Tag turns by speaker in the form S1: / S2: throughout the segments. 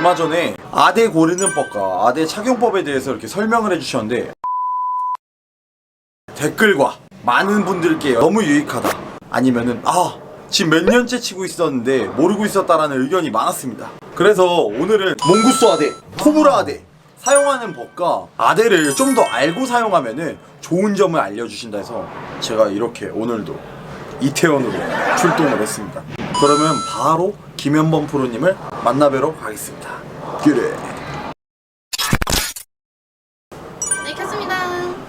S1: 얼마 전에 아대 고르는 법과 아대 착용법에 대해서 이렇게 설명을 해주셨는데 댓글과 많은 분들께 너무 유익하다. 아니면은 아 지금 몇 년째 치고 있었는데 모르고 있었다라는 의견이 많았습니다. 그래서 오늘은 몽구스 아대, 코브라 아대 사용하는 법과 아대를 좀 더 알고 사용하면은 좋은 점을 알려주신다 해서 제가 이렇게 오늘도 이태원으로 출동을 했습니다 그러면 바로 김현범 프로님을 만나뵈러 가겠습니다 그래
S2: 네, 켰습니다.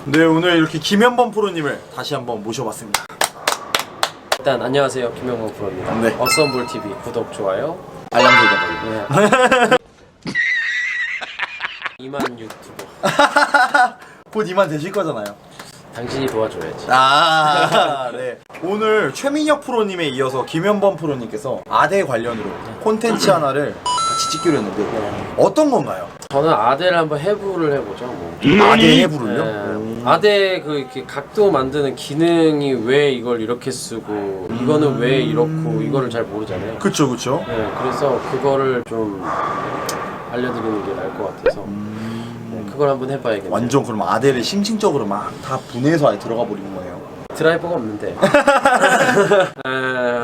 S1: 네 오늘 이렇게 김현범 프로님을 다시 한번 모셔봤습니다
S3: 일단 안녕하세요 김영범 프로입니다.
S1: 네.
S3: 어썸볼 TV 구독 좋아요.
S1: 알람 설정
S3: 네. 이만 유튜버
S1: 곧 이만 되실 거잖아요
S3: 당신이 도와줘야지.
S1: 아, 네. 오늘 최민혁 프로님에 이어서 김현범 프로님께서 아대 관련으로 콘텐츠 하나를 같이 찍기로 했는데
S3: 네.
S1: 어떤 건가요?
S3: 저는 아대를 한번 해부를 해보죠. 뭐.
S1: 아대 해부를요?
S3: 네. 아대 그 이렇게 각도 만드는 기능이 왜 이걸 이렇게 쓰고 이거는 왜 이렇고 이거를 잘 모르잖아요.
S1: 그쵸 그쵸
S3: 네, 그래서 그거를 좀 알려드리는 게 나을 것 같아서 네, 그걸 한번 해봐야겠네요.
S1: 완전 그럼 아대를 심층적으로 막 다 분해서 아예 들어가 버리는 거예요
S3: 드라이버가 없는데. 에,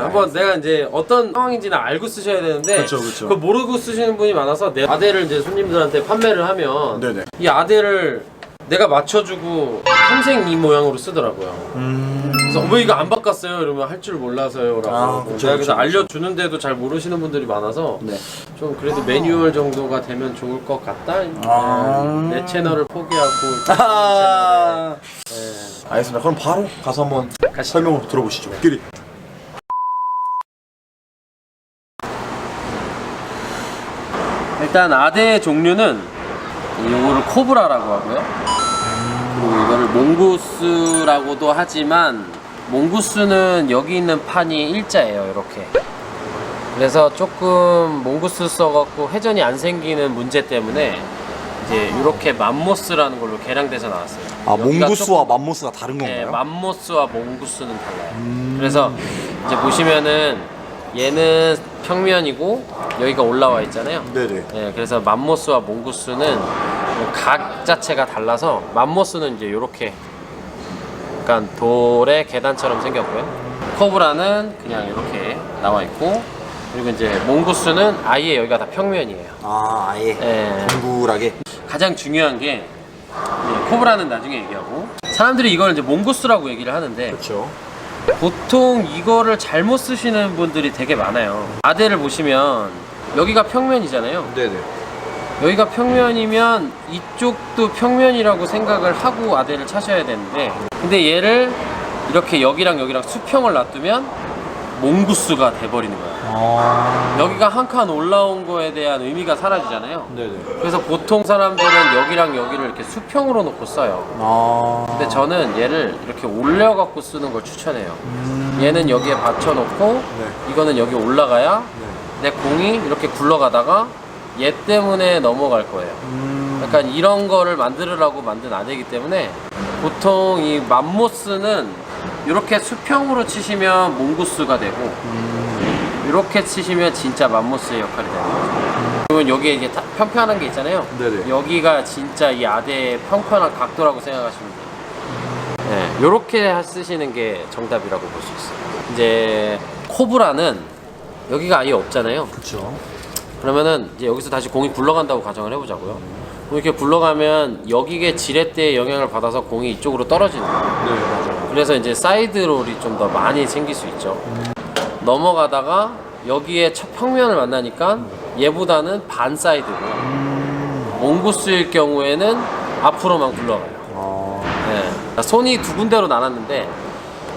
S3: 한번 내가 이제 어떤 상황인지는 알고 쓰셔야 되는데
S1: 그쵸, 그쵸.
S3: 그걸 모르고 쓰시는 분이 많아서 내 아대를 이제 손님들한테 판매를 하면
S1: 네네
S3: 이 아대를 내가 맞춰주고 평생 이 모양으로 쓰더라고요.
S1: 음...
S3: 그래서 왜 이거 안 바꿨어요? 이러면 할 줄 몰라서요라고.
S1: 아, 그쵸,
S3: 내가 그래서
S1: 그쵸, 그쵸.
S3: 알려주는데도 잘 모르시는 분들이 많아서
S1: 네.
S3: 좀 그래도 매뉴얼 정도가 되면 좋을 것 같다.
S1: 아.
S3: 내 채널을 포기하고
S1: 아...
S3: 네.
S1: 알겠습니다 그럼 바로 가서 한번
S3: 가시죠.
S1: 설명을 들어보시죠 끼리
S3: 일단 아대 종류는 이거를 코브라라고 하고요. 그리고 이거를 몽구스라고도 하지만 몽구스는 여기 있는 판이 일자예요, 이렇게. 그래서 조금 몽구스 써갖고 회전이 안 생기는 문제 때문에 이제 이렇게 맘모스라는 걸로 개량돼서 나왔어요.
S1: 아
S3: 여기가
S1: 몽구스와 맘모스가 다른
S3: 네,
S1: 건가요?
S3: 맘모스와 몽구스는 달라요.
S1: 음.
S3: 그래서 이제 보시면은 얘는 평면이고 여기가 올라와 있잖아요.
S1: 네네
S3: 네, 그래서 맘모스와 몽구스는 각 자체가 달라서 맘모스는 이제 이렇게 약간 돌의 계단처럼 생겼고요. 코브라는 그냥 이렇게 나와 있고 그리고 이제 몽구스는 아예 여기가 다 평면이에요.
S1: 아 아예
S3: 네.
S1: 동그랗게
S3: 가장 중요한 게 이제 코브라는 나중에 얘기하고 사람들이 이걸 이제 몽구스라고 얘기를 하는데
S1: 그렇죠
S3: 보통 이거를 잘못 쓰시는 분들이 되게 많아요. 아대를 보시면 여기가 평면이잖아요.
S1: 네네
S3: 여기가 평면이면 이쪽도 평면이라고 생각을 하고 아대를 차셔야 되는데 근데 얘를 이렇게 여기랑 여기랑 수평을 놔두면 몽구스가 돼버리는 거야.
S1: 아
S3: 여기가 한 칸 올라온 거에 대한 의미가 사라지잖아요.
S1: 네네
S3: 그래서 보통 사람들은 여기랑 여기를 이렇게 수평으로 놓고 써요.
S1: 아
S3: 근데 저는 얘를 이렇게 올려갖고 쓰는 걸 추천해요. 얘는 여기에 받쳐놓고
S1: 네.
S3: 이거는 여기 올라가야 내 공이 이렇게 굴러가다가 얘 때문에 넘어갈 거예요.
S1: 음...
S3: 약간 이런 거를 만들으라고 만든 아대이기 때문에 보통 이 맘모스는 이렇게 수평으로 치시면 몽구스가 되고 이렇게 치시면 진짜 맘모스의 역할이 되는 거죠. 그러면 여기에 이게 다 평평한 게 있잖아요.
S1: 네네.
S3: 여기가 진짜 이 아대의 평평한 각도라고 생각하시면 돼요. 네, 이렇게 쓰시는 게 정답이라고 볼 수 있어요. 이제 코브라는 여기가 아예 없잖아요.
S1: 그쵸
S3: 그러면은 이제 여기서 다시 공이 굴러간다고 가정을 해보자고요. 그럼 이렇게 굴러가면 여기에 지렛대의 영향을 받아서 공이 이쪽으로 떨어지는 거예요.
S1: 네 맞아요
S3: 그래서 이제 사이드 롤이 좀 더 많이 생길 수 있죠. 넘어가다가 여기에 첫 평면을 만나니까 얘보다는 반 사이드고 몽구스일 경우에는 앞으로만 굴러가요.
S1: 아...
S3: 네. 손이 두 군데로 나눴는데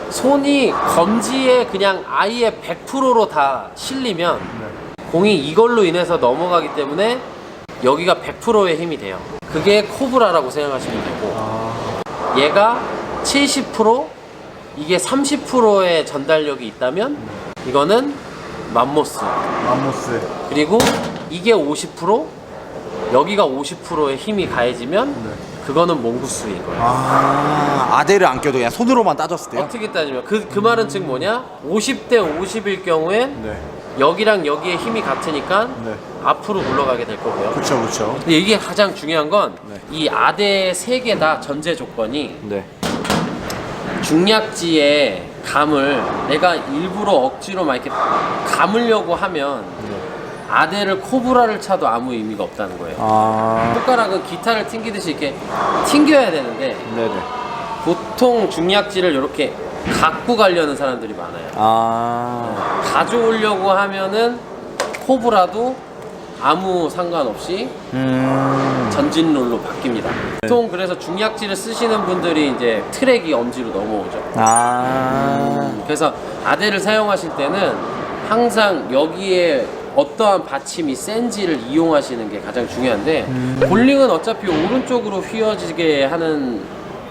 S3: 손이 검지에 그냥 아예 100%로 다 실리면 공이 이걸로 인해서 넘어가기 때문에 여기가 100%의 힘이 돼요. 그게 코브라라고 생각하시면 되고 얘가 70% 이게 30%의 전달력이 있다면 이거는 맘모스
S1: 맘모스
S3: 그리고 이게 50% 여기가 50%의 힘이 가해지면 그거는 몽구스인 거예요.
S1: 아 아대를 안 껴도 그냥 손으로만 따졌을 때요?
S3: 어떻게 따지면 그, 그 말은 즉 뭐냐? 50대 50일 경우엔
S1: 네
S3: 여기랑 여기에 힘이 같으니까
S1: 네.
S3: 앞으로 물러가게 될 거고요.
S1: 그쵸 그쵸.
S3: 근데 이게 가장 중요한 건이
S1: 네.
S3: 아대 세 개 다 전제 조건이
S1: 네.
S3: 중약지의 감을 내가 일부러 억지로 막 이렇게 감으려고 하면 아대를 코브라를 차도 아무 의미가 없다는 거예요.
S1: 아.
S3: 손가락은 기타를 튕기듯이 이렇게 튕겨야 되는데
S1: 네네.
S3: 보통 중약지를 이렇게 갖고 가려는 사람들이 많아요.
S1: 아.
S3: 가져오려고 하면은 코브라도 아무 상관없이
S1: 음.
S3: 전진 롤로 바뀝니다. 보통 그래서 중약지를 쓰시는 분들이 이제 트랙이 엄지로 넘어오죠.
S1: 아.
S3: 그래서 아대를 사용하실 때는 항상 여기에 어떠한 받침이 센지를 이용하시는 게 가장 중요한데 볼링은 어차피 오른쪽으로 휘어지게 하는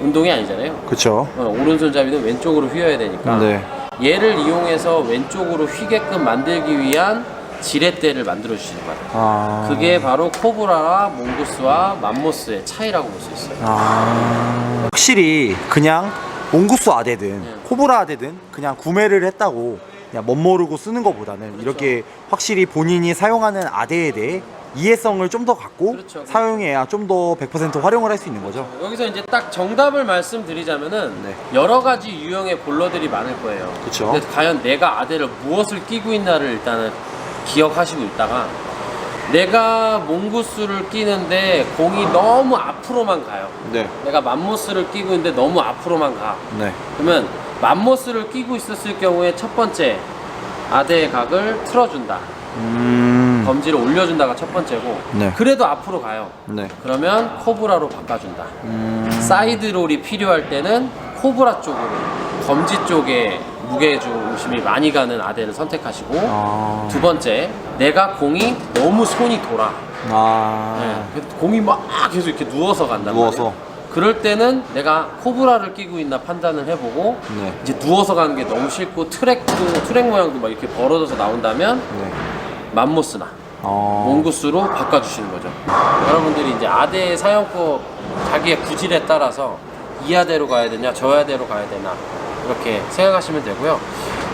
S3: 운동이 아니잖아요.
S1: 그쵸.
S3: 어, 오른손잡이는 왼쪽으로 휘어야 되니까
S1: 네.
S3: 얘를 이용해서 왼쪽으로 휘게끔 만들기 위한 지렛대를 만들어 주시는 거예요.
S1: 아.
S3: 그게 바로 코브라와 몽구스와 맘모스의 차이라고 볼 수 있어요.
S1: 아. 확실히 그냥 몽구스 아대든
S3: 네.
S1: 코브라 아대든 그냥 구매를 했다고 그냥 멋 모르고 쓰는 것보다는 이렇게 확실히 본인이 사용하는 아대에 대해 이해성을 좀 더 갖고
S3: 그렇죠, 그렇죠.
S1: 사용해야 좀 더 100% 활용을 할 수 있는 거죠.
S3: 여기서 이제 딱 정답을 말씀드리자면은
S1: 네.
S3: 여러 가지 유형의 볼러들이 많을 거예요.
S1: 그쵸.
S3: 근데 과연 내가 아대를 무엇을 끼고 있나를 일단은 기억하시고 있다가 내가 몽구스를 끼는데 공이 너무 앞으로만 가요.
S1: 네.
S3: 내가 맘모스를 끼고 있는데 너무 앞으로만 가.
S1: 네.
S3: 그러면 맘모스를 끼고 있었을 경우에 첫 번째 아대의 각을 틀어준다.
S1: 음.
S3: 검지를 올려준다가 첫 번째고
S1: 네.
S3: 그래도 앞으로 가요.
S1: 네.
S3: 그러면 코브라로 바꿔준다.
S1: 음.
S3: 사이드 롤이 필요할 때는 코브라 쪽으로 검지 쪽에 무게 중심이 많이 가는 아대를 선택하시고
S1: 아.
S3: 두 번째 내가 공이 너무 손이 돌아
S1: 아.
S3: 네, 공이 막 계속 이렇게 누워서 간단
S1: 누워서.
S3: 그럴 때는 내가 코브라를 끼고 있나 판단을 해보고
S1: 네.
S3: 이제 누워서 가는 게 너무 싫고 트랙도 트랙 모양도 막 이렇게 벌어져서 나온다면
S1: 네.
S3: 맘모스나
S1: 어.
S3: 몽구스로 바꿔주시는 거죠. 여러분들이 이제 아대 사용법 자기의 구질에 따라서 이 아대로 가야 되냐, 저 아대로 가야 되나 이렇게 생각하시면 되고요.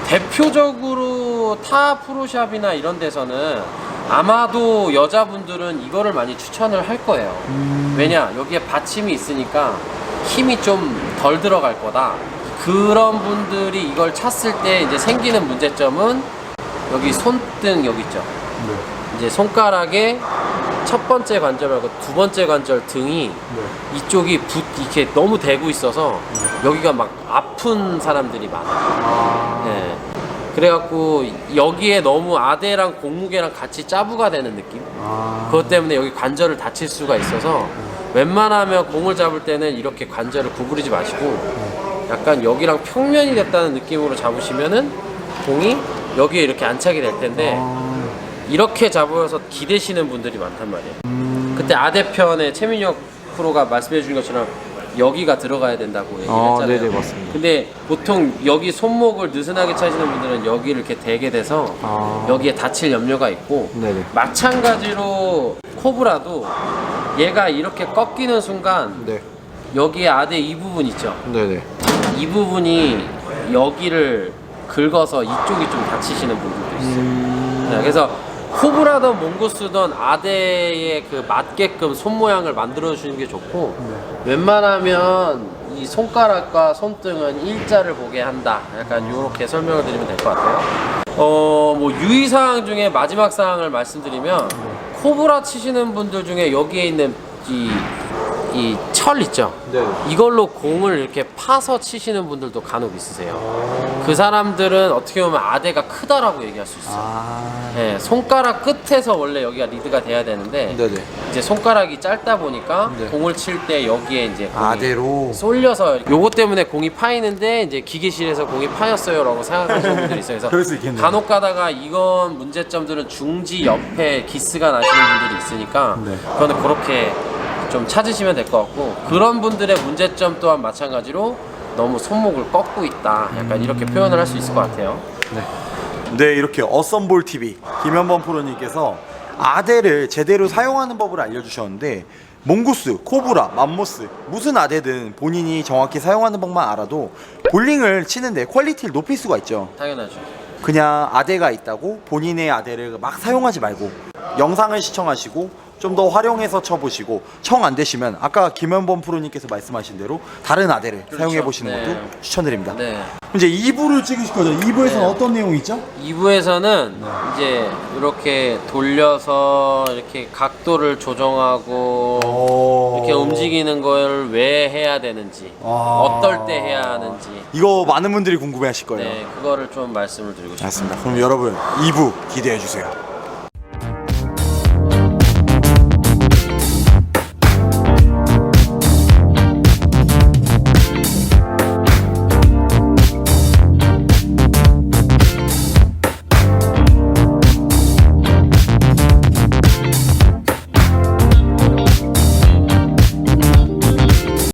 S3: 대표적으로 타 프로샵이나 이런 데서는 아마도 여자분들은 이거를 많이 추천을 할 거예요. 왜냐 여기에 받침이 있으니까 힘이 좀 덜 들어갈 거다. 그런 분들이 이걸 찼을 때 이제 생기는 문제점은 여기 손등 여기 있죠. 이제 손가락에 첫 번째 관절 말고 두 번째 관절 등이 이쪽이 붓 이렇게 너무 대고 있어서 여기가 막 아픈 사람들이 많아요. 네. 그래갖고 여기에 너무 아대랑 공무게랑 같이 짜부가 되는 느낌?
S1: 아.
S3: 그것 때문에 여기 관절을 다칠 수가 있어서 웬만하면 공을 잡을 때는 이렇게 관절을 구부리지 마시고 약간 여기랑 평면이 됐다는 느낌으로 잡으시면은 공이 여기에 이렇게 안착이 될 텐데 이렇게 잡아서 기대시는 분들이 많단 말이에요. 그때 아대편에 최민혁 프로가 말씀해 주신 것처럼 여기가 들어가야 된다고 얘기를
S1: 아,
S3: 했잖아요.
S1: 네네, 맞습니다.
S3: 근데 보통 여기 손목을 느슨하게 차시는 분들은 여기를 이렇게 대게 돼서
S1: 아.
S3: 여기에 다칠 염려가 있고
S1: 네네.
S3: 마찬가지로 코브라도 얘가 이렇게 꺾이는 순간
S1: 네.
S3: 여기에 아대 이 부분 있죠.
S1: 네네.
S3: 이 부분이 여기를 긁어서 이쪽이 좀 다치시는 분들도 있어요. 네, 그래서 코브라든 몽고스든 아대에 그 맞게끔 손 모양을 만들어 주는 게 좋고 웬만하면 이 손가락과 손등은 일자를 보게 한다. 약간 이렇게 설명을 드리면 될 것 같아요. 어, 뭐 유의 사항 중에 마지막 사항을 말씀드리면 코브라 치시는 분들 중에 여기에 있는 이, 이 철 있죠?
S1: 네.
S3: 이걸로 공을 이렇게 파서 치시는 분들도 간혹 있으세요. 그 사람들은 어떻게 보면 아대가 크다라고 얘기할 수 있어요.
S1: 아.
S3: 네, 손가락 끝에서 원래 여기가 리드가 돼야 되는데
S1: 네네.
S3: 이제 손가락이 짧다 보니까
S1: 네.
S3: 공을 칠 때 여기에 이제 공이
S1: 아대로.
S3: 쏠려서 요것 때문에 공이 파이는데 이제 기계실에서 공이 파였어요라고 생각하시는 분들이 있어요. 그래서
S1: 그럴 수 있겠네요.
S3: 간혹 가다가 이건 문제점들은 중지 옆에 기스가 나시는 분들이 있으니까
S1: 네.
S3: 그거는 그렇게 좀 찾으시면 될 것 같고 그런 분들의 문제점 또한 마찬가지로 너무 손목을 꺾고 있다. 약간 이렇게 표현을 할 수 있을 것 같아요.
S1: 네, 이렇게 어썸볼 TV 김현범 프로님께서 아대를 제대로 사용하는 법을 알려주셨는데 몽구스, 코브라, 맘모스 무슨 아대든 본인이 정확히 사용하는 법만 알아도 볼링을 치는데 퀄리티를 높일 수가 있죠.
S3: 당연하죠.
S1: 그냥 아대가 있다고 본인의 아대를 막 사용하지 말고 영상을 시청하시고 좀 더 활용해서 쳐보시고 청 안 되시면 아까 김현범 프로님께서 말씀하신 대로 다른 아대를
S3: 그렇죠.
S1: 사용해 보시는
S3: 네.
S1: 것도 추천드립니다.
S3: 네.
S1: 이제 2부를 찍으실 거죠? 2부에서는
S3: 네.
S1: 어떤 내용이 있죠?
S3: 2부에서는 이제 이렇게 돌려서 이렇게 각도를 조정하고 이렇게 움직이는 걸 왜 해야 되는지
S1: 아.
S3: 어떨 때 해야 하는지
S1: 이거 많은 분들이 궁금해 하실 거예요.
S3: 네 그거를 좀 말씀을 드리고 싶습니다.
S1: 알겠습니다. 그럼 여러분 2부 기대해 주세요.